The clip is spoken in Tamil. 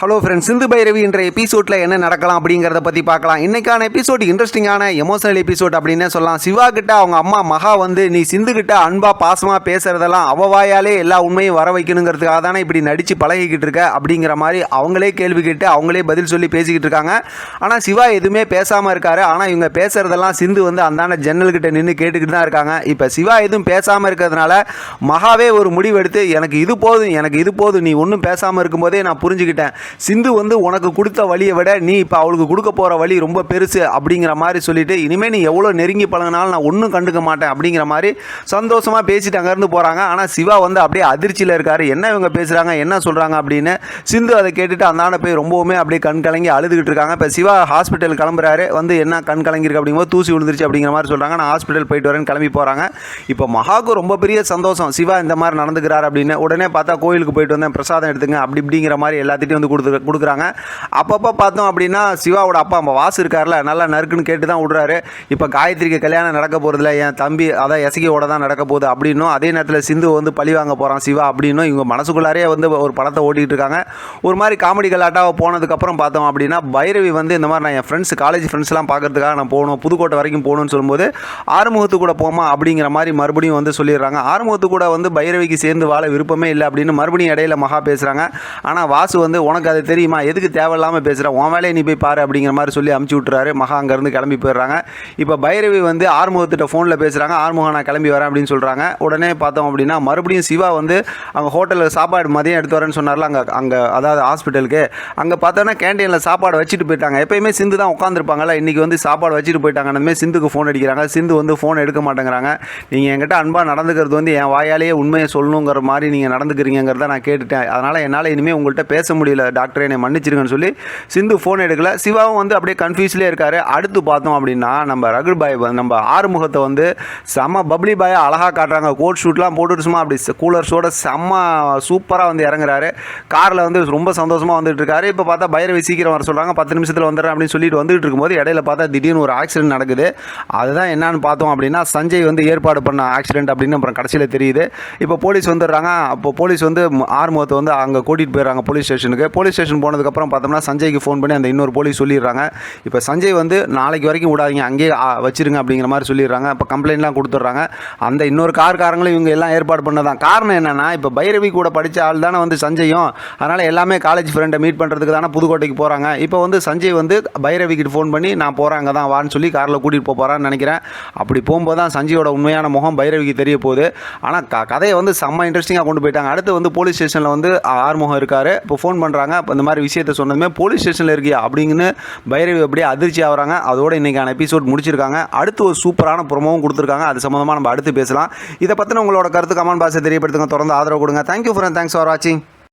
ஹலோ ஃப்ரெண்ட்ஸ் சிந்து பைரவி என்ற எபிசோடில் என்ன நடக்கலாம் அப்படிங்கிறத பற்றி பார்க்கலாம். இன்றைக்கான எபிசோட் இன்ட்ரெஸ்டிங்கான எமோஷனல் எபிசோட் அப்படின்னு சொல்லலாம். சிவா கிட்ட அவங்க அம்மா மகா வந்து நீ சிந்து கிட்ட அன்பா பாசமாக பேசுறதெல்லாம் அவ வாயாலே எல்லா உண்மையும் வர வைக்கணுங்கிறதுக்காக தானே இப்படி நடித்து பழகிக்கிட்டு இருக்க? அப்படிங்கிற மாதிரி அவங்களே கேள்வி கேட்டு அவங்களே பதில் சொல்லி பேசிக்கிட்டு இருக்காங்க. ஆனால் சிவா எதுவுமே பேசாமல் இருக்காரு. ஆனால் இவங்க பேசுறதெல்லாம் சிந்து வந்து அந்தாண்ட ஜன்னல் கிட்ட நின்று கேட்டுக்கிட்டு தான் இருக்காங்க. இப்போ சிவா எதுவும் பேசாமல் இருக்கிறதுனால மகாவே ஒரு முடிவெடுத்து எனக்கு இது போதும் எனக்கு இது போதும் நீ ஒன்றும் பேசாமல் இருக்கும்போதே நான் புரிஞ்சுக்கிட்டேன். சிந்து வந்து உனக்கு கொடுத்த வழியை விட நீ இப்போ அவளுக்கு கொடுக்க போகிற வழி ரொம்ப பெருசு அப்படிங்கிற மாதிரி சொல்லிட்டு இனிமேல் நீ எவ்வளோ நெருங்கி பழகினாலும் நான் ஒன்றும் கண்டுக்க மாட்டேன் அப்படிங்கிற மாதிரி சந்தோஷமாக பேசிட்டு அங்கேருந்து போகிறாங்க ஆனால் சிவா வந்து அப்படியே அதிர்ச்சியில் இருக்கார். என்ன இவங்க பேசுகிறாங்க என்ன சொல்கிறாங்க அப்படின்னு சிந்து அதை கேட்டுட்டு அந்தாண்ட போய் ரொம்பவுமே அப்படியே கண் கலங்கி அழுதுகிட்டு இருக்காங்க. இப்போ சிவா ஹாஸ்பிட்டல் கிளம்புறாரு. வந்து என்ன கண் கலங்கிருக்கு அப்படிங்கும்போது தூசி விழுந்துருச்சு அப்படிங்கிற மாதிரி சொல்கிறாங்க நான் ஹாஸ்பிட்டல் போயிட்டு வரேன்னு கிளம்பி போகிறாங்க இப்போ மகாவுக்கு ரொம்ப பெரிய சந்தோஷம். சிவா இந்த மாதிரி நடந்துக்கிறார் அப்படின்னு உடனே பார்த்தா கோயிலுக்கு போயிட்டு வந்தேன். பிரசாதம் எடுத்துங்க அப்படி இப்படிங்கிற மாதிரி எல்லாத்திட்டையும் வந்து கொடுத்து கொடுக்குறாங்க. அப்பப்போ பார்த்தோம் அப்படின்னா சிவாவோட அப்பா அம்மா வாசு இருக்கார்ல நல்லா நறுக்குன்னு கேட்டு தான் விடுறாரு. இப்போ காயத்ரிக்கு கல்யாணம் நடக்க போகிறதுல என் தம்பி அதான் எசகியோட தான் நடக்க போகுது அப்படின்னும் அதே நேரத்தில் சிந்து வந்து பழி வாங்க போகிறான் சிவா அப்படின்னும் இவங்க மனசுக்குள்ளாரே வந்து ஒரு படத்தை ஓட்டிகிட்டு இருக்காங்க. ஒரு மாதிரி காமெடி கலாட்டாக போனதுக்கப்புறம் பார்த்தோம் அப்படின்னா பைரவி வந்து இந்த மாதிரி நான் என் ஃப்ரெண்ட்ஸ் காலேஜ் ஃப்ரெண்ட்ஸ்லாம் பார்க்கறதுக்காக நான் போகணும் புதுக்கோட்டை வரைக்கும் போகணும்னு சொல்லும்போது ஆறுமுகத்து கூட போமா அப்படிங்கிற மாதிரி மறுபடியும் வந்து சொல்லிடுறாங்க. ஆறுமுகத்து கூட வந்து பைரவிக்கு சேர்ந்து வாழ விருப்பமே இல்லை அப்படின்னு மறுபடியும் இடையில மகா பேசுகிறாங்க ஆனால் வாசு வந்து உனக்கு அது தெரியுமா? எதுக்கு தேவையில்லாமல் பேசுகிற உன் வேலையை நீ போய் பாரு அப்படிங்கிற மாதிரி சொல்லி அமுச்சு விட்டுறாரு. மகா அங்கேருந்து கிளம்பி போயிடுறாங்க. இப்போ பைரவி வந்து ஆறுமுகத்திட்ட ஃபோனில் பேசுகிறாங்க ஆறுமுகம் நான் கிளம்பி வரேன் அப்படின்னு சொல்கிறாங்க உடனே பார்த்தோம் அப்படின்னா மறுபடியும் சிவா வந்து அங்கே ஹோட்டலில் சாப்பாடு மதியம் எடுத்து வரேன்னு சொன்னார்ல அங்கே அங்கே அதாவது ஹாஸ்பிட்டலுக்கு அங்கே பார்த்தோன்னா கேண்டீனில் சாப்பாடு வச்சுட்டு போயிட்டாங்க. எப்பயுமே சிந்து தான் உட்காந்துருப்பாங்கல்ல இன்றைக்கி வந்து சாப்பாடு வச்சுட்டு போயிட்டாங்கன்னு சிந்துக்கு ஃபோன் அடிக்கிறாங்க. சிந்து வந்து ஃபோன் எடுக்க மாட்டேங்கிறாங்க. நீங்கள் என்கிட்ட அன்பாக நடந்துக்கிறது வந்து என் வாயாலேயே உண்மையை சொல்லணுங்கிற மாதிரி நீங்கள் நடந்துக்கிறீங்கிறத நான் கேட்டுட்டேன். அதனால் என்னால் இனிமேல் உங்கள்கிட்ட பேச முடியல. டாக்டர் என்னை மன்னிச்சிருங்கன்னு சொல்லி சிந்து ஃபோன் எடுக்கல. சிவாவும் வந்து அப்படியே கன்ஃபியூஸ்லேயே இருக்காரு. அடுத்து பார்த்தோம் அப்படின்னா நம்ம ரகுல் பாய் நம்ம ஆறுமுகத்தை வந்து செம்ம பப்ளி பாயை அழகாக காட்டுறாங்க. கோட் ஷூட்லாம் போட்டுட்டு சும்மா அப்படி கூலர்ஸோட செம்ம சூப்பராக வந்து இறங்குறாரு. காரில் வந்து ரொம்ப சந்தோஷமாக வந்துட்டு இருக்காரு. இப்போ பார்த்தா பைரவி சீக்கிரம் வர சொல்கிறாங்க பத்து நிமிஷத்தில் வந்துடுறேன் அப்படின்னு சொல்லிட்டு வந்துட்டு இருக்கும்போது இடையில பார்த்தா திடீர்னு ஒரு ஆக்சிடென்ட் நடக்குது. அதுதான் என்னன்னு பார்த்தோம் அப்படின்னா சஞ்சய் வந்து ஏற்பாடு பண்ண ஆக்சிடென்ட் அப்படின்னு அப்புறம் கடைசியில் தெரியுது. இப்போ போலீஸ் வந்துடுறாங்க. அப்போ போலீஸ் வந்து ஆறுமுகத்தை வந்து அங்கே கூட்டிகிட்டு போயிடுறாங்க. போலீஸ் ஸ்டேஷனுக்கு போலீஸ் போலீஸ் ஸ்டேஷன் போனதுக்கப்புறம் பார்த்தோம்னா சஞ்சய்க்கு ஃபோன் பண்ணி அந்த இன்னொரு போலீஸ் சொல்லிடுறாங்க. இப்போ சஞ்சய் வந்து நாளைக்கு வரைக்கும் விடாதீங்க அங்கேயே வச்சிருங்க அப்படிங்கிற மாதிரி சொல்லிடுறாங்க. இப்போ கம்ப்ளைண்ட்லாம் கொடுத்துட்றாங்க. அந்த இன்னொரு கார்காரங்களும் இவங்க எல்லாம் ஏற்பாடு பண்ணதான் காரணம் என்னென்னா இப்போ பைரவி கூட படித்த ஆள் தானே வந்து சஞ்சயும். அதனால் எல்லாமே காலேஜ் ஃப்ரெண்டை மீட் பண்ணுறதுக்கு தானே புதுக்கோட்டைக்கு போகிறாங்க இப்போ வந்து சஞ்சய் வந்து பைரவிக்கு ஃபோன் பண்ணி நான் போகிறேன் அங்கே தான் வான்னு சொல்லி காரில் கூட்டிகிட்டு போக போகிறான்னு நினைக்கிறேன். அப்படி போகும்போது தான் சஞ்சயோட உண்மையான முகம் பைரவிக்கு தெரிய போகுது. ஆனால் க கதையை வந்து செம்ம இன்ட்ரெஸ்டிங்காக கொண்டு போயிட்டாங்க. அடுத்து வந்து போலீஸ் ஸ்டேஷனில் வந்து ஆறுமுகம் இருக்கார். இப்போ ஃபோன் பண்ணுறாங்க இப்போ இந்த மாதிரி விஷயத்த சொன்னதுமே போலீஸ் ஸ்டேஷனில் இருக்கியா? அப்படிங்கன்னு பைரவி அப்படியே அதிர்ச்சி ஆகிறாங்க. அதோட இன்றைக்கான எபிசோட் முடிச்சிருக்காங்க. அடுத்து ஒரு சூப்பரான ப்ரொமோவும் கொடுத்துருக்காங்க. அது சம்மந்தமாக நம்ம அடுத்து பேசலாம். இதை பற்றின உங்களோட கருத்து கமெண்ட் பாக்ஸை தெரியப்படுத்துங்க. தொடர்ந்து ஆதரவு கொடுங்க. தேங்க்யூ ஃபார் தேங்க்ஸ் ஃபார் வாட்சிங்